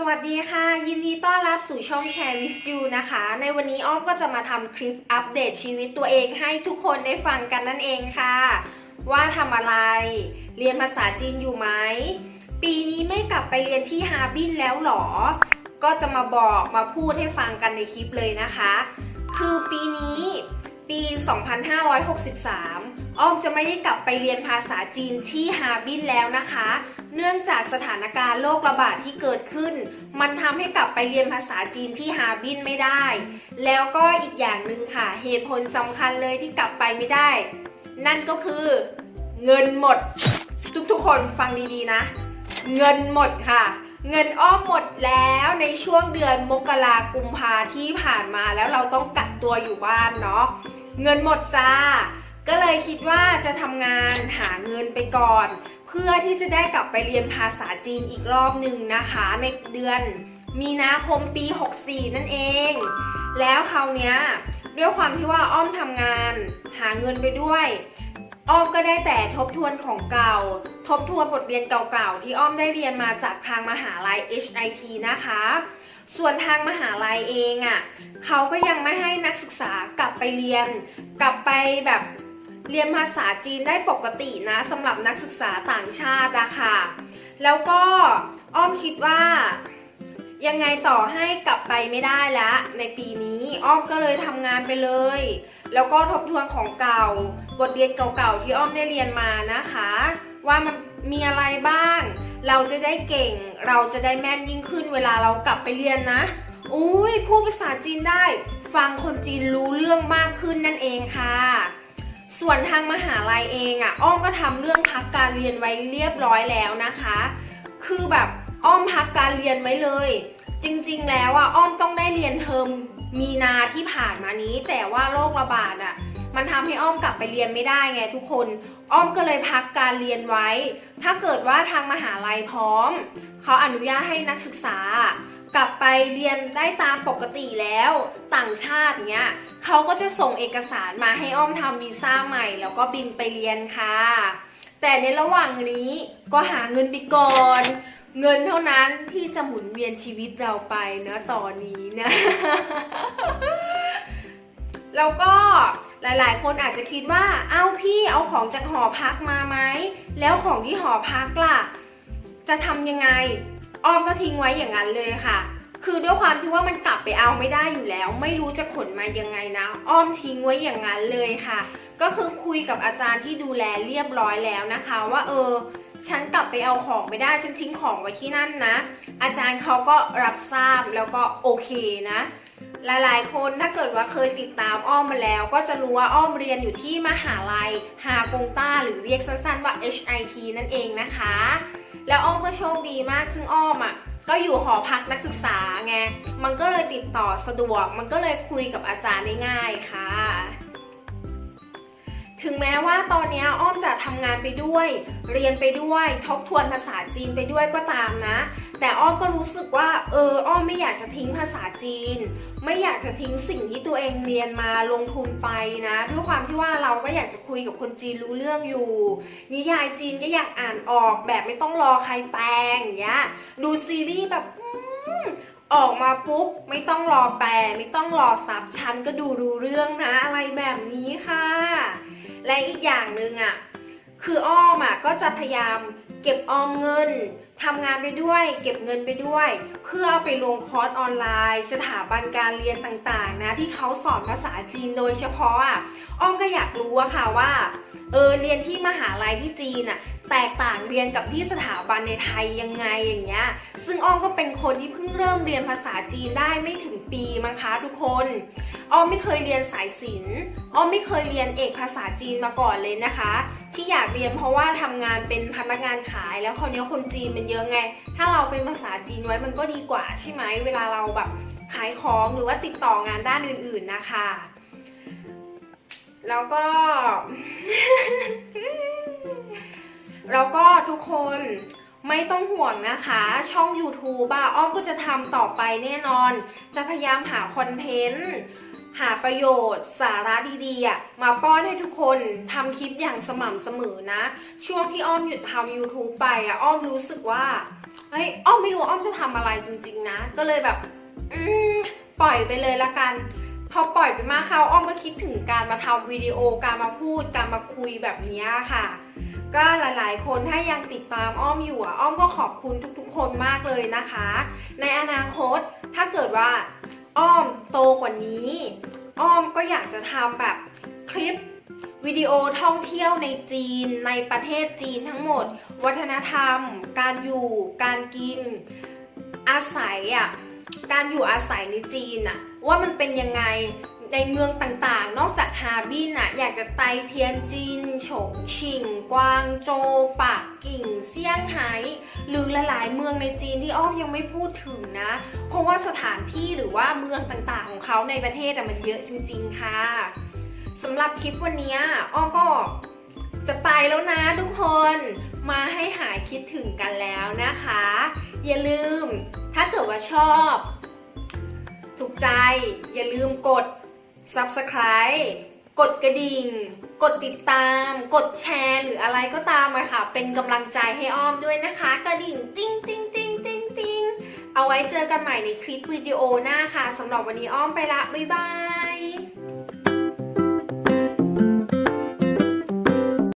สวัสดีค่ะ ยินดีต้อนรับสู่ช่องแชร์วิสยูนะคะ ในวันนี้อ้อมก็จะมาทำคลิปอัปเดตชีวิตตัวเองให้ทุกคนได้ฟังกันนั่นเองค่ะ ว่าทำอะไร เรียนภาษาจีนอยู่ไหม ปีนี้ไม่กลับไปเรียนที่ฮาร์บินแล้วหรอ ก็จะมาบอกมาพูดให้ฟังกันในคลิปเลยนะคะ คือปีนี้ปี 2563 อ้อมจะไม่ได้กลับไปเรียนภาษาจีนที่ฮาร์บินแล้วนะคะ เนื่องจากสถานการณ์โรคระบาดที่เกิดขึ้น มันทำให้กลับไปเรียนภาษาจีนที่ฮาร์บินไม่ได้ แล้วก็อีกอย่างหนึ่งค่ะ เหตุผลสำคัญเลยที่กลับไปไม่ได้ นั่นก็คือ เงินหมด ทุกๆคนฟังดีๆนะ เงินหมดค่ะเงินอ้อมหมดแล้วในช่วงเดือนมกรากุมภาที่ผ่านมาแล้วเราต้องกักตัวอยู่บ้านเนาะเงินหมดจ้า ก็เลยคิดว่าจะทำงานหาเงินไปก่อน เพื่อที่จะได้กลับไปเรียนภาษาจีนอีกรอบหนึ่งนะคะ ในเดือนมีนาคมปี 64 นั่นเอง แล้วคราวนี้ด้วยความที่ว่าอ้อมทำงาน หาเงินไปด้วย อ้อมก็ได้แต่ทบทวนของเก่า ทบทวนบทเรียนเก่าๆ ที่อ้อมได้เรียนมาจากทางมหาลัย HIT นะคะ ส่วนทางมหาลัยเองอะ่ะเขาก็ยังไม่ให้นักศึกษากลับไปเรียน กลับไปแบบ เรียนภาษาจีนได้ปกตินะสำหรับนักศึกษาต่างชาติอะค่ะ แล้วก็อ้อมคิดว่ายังไงต่อให้กลับไปไม่ได้แล้ว ในปีนี้อ้อมก็เลยทำงานไปเลย แล้วก็ทบทวนของเก่า บทเรียนเก่าๆที่อ้อมได้เรียนมานะคะ ว่ามันมีอะไรบ้าง เราจะได้เก่ง เราจะได้แม่นยิ่งขึ้นเวลาเรากลับไปเรียนนะอุ้ยพูดภาษาจีนได้ ฟังคนจีนรู้เรื่องมากขึ้นนั่นเองค่ะ ส่วนทางมหาลัยเองอะอ้อมก็ทำเรื่องพักการเรียนไว้เรียบร้อยแล้วนะคะ คือแบบอ้อมพักการเรียนไว้เลย จริงๆ แล้วอะอ้อมต้องได้เรียนเทอมมีนาที่ผ่านมานี้ แต่ว่าโรคระบาดอะมันทำให้อ้อมกลับไปเรียนไม่ได้ไงทุกคน อ้อมก็เลยพักการเรียนไว้ ถ้าเกิดว่าทางมหาลัยพร้อม เขาอนุญาตให้นักศึกษา กลับไปเรียนได้ตามปกติแล้วต่างชาติเนี้ยเขาก็จะส่งเอกสารมาให้อ้อมทำวีซ่าใหม่ แล้วก็บินไปเรียนค่ะ แต่ในระหว่างนี้ก็หาเงินไปก่อนเงินเท่านั้นที่จะหมุนเวียนชีวิตเราไปนะตอนนี้นะแล้วก็หลายๆ คนอาจจะคิดว่า เอ้าพี่เอาของจากหอพักมาไหม แล้วของที่หอพักล่ะ จะทำยังไง อ้อมก็ทิ้งไว้อย่างนั้นเลยค่ะ คือด้วยความที่ว่ามันกลับไปเอาไม่ได้อยู่แล้ว ไม่รู้จะขนมายังไงนะ อ้อมทิ้งไว้อย่างนั้นเลยค่ะ ก็คือคุยกับอาจารย์ที่ดูแลเรียบร้อยแล้วนะคะ ว่าเออฉันกลับไปเอาของไม่ได้ ฉันทิ้งของไว้ที่นั่นนะ อาจารย์เขาก็รับทราบแล้วก็โอเคนะ หลายๆ คนถ้าเกิดว่าเคยติดตามอ้อมมาแล้ว ก็จะรู้ว่าอ้อมเรียนอยู่ที่มหาลัยฮากงต้า หรือเรียกสั้นๆว่า HIT นั่นเองนะคะ แล้วอ้อมก็โชคดีมาก ซึ่งอ้อมอะก็อยู่หอพักนักศึกษาไง มันก็เลยติดต่อสะดวก มันก็เลยคุยกับอาจารย์ได้ง่ายค่ะ ถึงแม้ว่าตอนนี้อ้อม ทำงานไปด้วย เรียนไปด้วย ทบทวนภาษาจีนไปด้วยก็ตามนะ แต่อ้อมก็รู้สึกว่า เออ อ้อมไม่อยากจะทิ้งภาษาจีน ไม่อยากจะทิ้งสิ่งที่ตัวเองเรียนมาลงทุนไปนะ ด้วยความที่ว่าเราก็อยากจะคุยกับคนจีนรู้เรื่องอยู่ นิยายจีนก็อยากอ่านออกแบบไม่ต้องรอใครแปลงอย่างเงี้ย ดูซีรีส์แบบออกมาปุ๊บไม่ต้องรอแปลไม่ต้องรอซับฉันก็ดูรู้เรื่องนะอะไรแบบนี้ค่ะ และอีกอย่างหนึ่งอะ คืออ้อมอะก็จะพยายามเก็บออมเงิน ทำงานไปด้วย เก็บเงินไปด้วย เพื่อเอาไปลงคอร์สออนไลน์ สถาบันการเรียนต่างๆนะที่เขาสอนภาษาจีนโดยเฉพาะอะอ้อมก็อยากรู้อะค่ะว่าเออเรียนที่มหาลัยที่จีนอะแตกต่างเรียนกับที่สถาบันในไทยยังไงอย่างเงี้ยซึ่งอ้อมก็เป็นคนที่เพิ่งเริ่มเรียนภาษาจีนได้ไม่ถึงปีมั้งคะทุกคนอ้อมไม่เคยเรียนสายศิลป์อ้อมไม่เคยเรียนเอกภาษาจีนมาก่อนเลยนะคะ ที่อยากเรียนเพราะว่าทำงานเป็นพนักงานขายแล้วคราวนี้คนจีนมันเยอะไง ถ้าเราเป็นภาษาจีนไว้มันก็ดีกว่าใช่ไหม เวลาเราแบบขายของหรือว่าติดต่องานด้านอื่นๆนะคะ แล้วก็ แล้วก็ทุกคนไม่ต้องห่วงนะคะ ช่อง YouTube อะอ้อมก็จะทำต่อไปแน่นอน จะพยายามหาคอนเทนต์ หาประโยชน์สาระดีๆมาป้อนให้ทุกคนทำคลิปอย่างสม่ำเสมอนะ ช่วงที่อ้อมหยุดทำ YouTube ไปอะอ้อมรู้สึกว่าเฮ้ยอ้อมไม่รู้อ้อมจะทำอะไรจริง ๆ นะ ก็เลยแบบอืมปล่อยไปเลยละกัน พอปล่อยไปมากเข้าอ้อมก็คิดถึงการมาทำวิดีโอการมาพูดการมาคุยแบบนี้ค่ะ ก็หลายๆ คนถ้ายังติดตามอ้อมอยู่อ้อมก็ขอบคุณทุกๆ คนมากเลยนะคะ ในอนาคตถ้าเกิดว่า อ้อมโตกว่านี้ อ้อมก็อยากจะทำแบบคลิปวิดีโอท่องเที่ยวในจีนในประเทศจีนทั้งหมด วัฒนธรรม การอยู่ การกิน อาศัยอะการอยู่อาศัยในจีนอะว่ามันเป็นยังไง ในเมืองต่างๆ นอกจากฮาบินอะอยากจะไปเทียนจินฉงชิ่ง กวางโจวปักกิ่งเซี่ยงไฮ้หรือหลายๆเมืองในจีนที่อ้อมยังไม่พูดถึงนะ เพราะว่าสถานที่หรือว่าเมืองต่างๆ ของเขาในประเทศอะมันเยอะจริง ๆ ค่ะสำหรับคลิปวันนี้อ้อมก็จะไปแล้วนะทุกคนมาให้หายคิดถึงกันแล้วนะคะ อย่าลืมถ้าเกิดว่าชอบ ถูกใจอย่าลืมกด subscribe กดกระดิ่ง กดติดตาม กดแชร์ หรืออะไรก็ตามอะค่ะ เป็นกำลังใจให้อ้อมด้วยนะคะ กระดิ่งติ้งติ้งติ้งติ้งติ้งเอาไว้เจอกันใหม่ในคลิปวิดีโอหน้าค่ะสำหรับวันนี้อ้อมไปละ บ๊ายบาย